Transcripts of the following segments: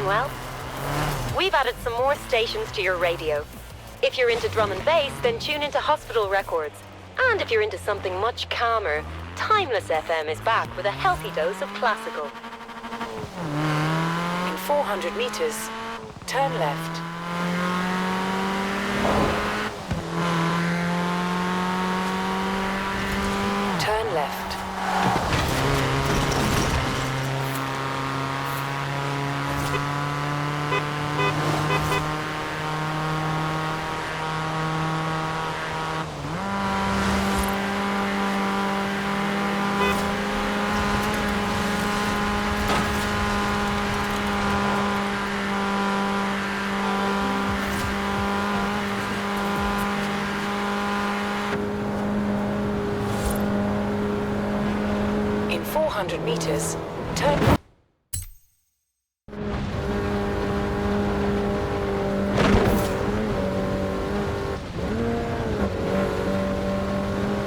Manuel. We've added some more stations to your radio. If you're into drum and bass, then tune into Hospital Records. And if you're into something much calmer, Timeless FM is back with a healthy dose of classical. In 400 meters, turn left. 500 meters, turn...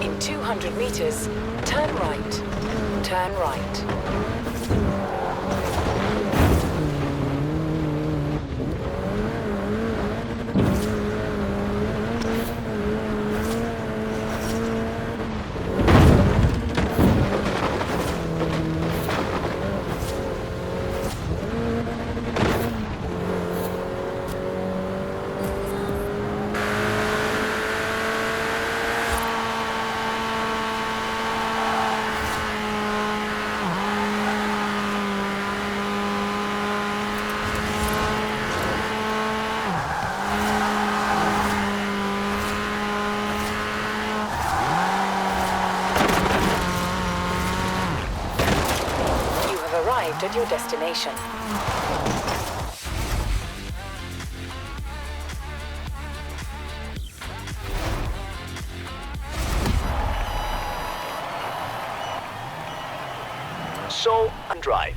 In 200 meters, turn right. Turn right. Arrived at your destination. So, and drive.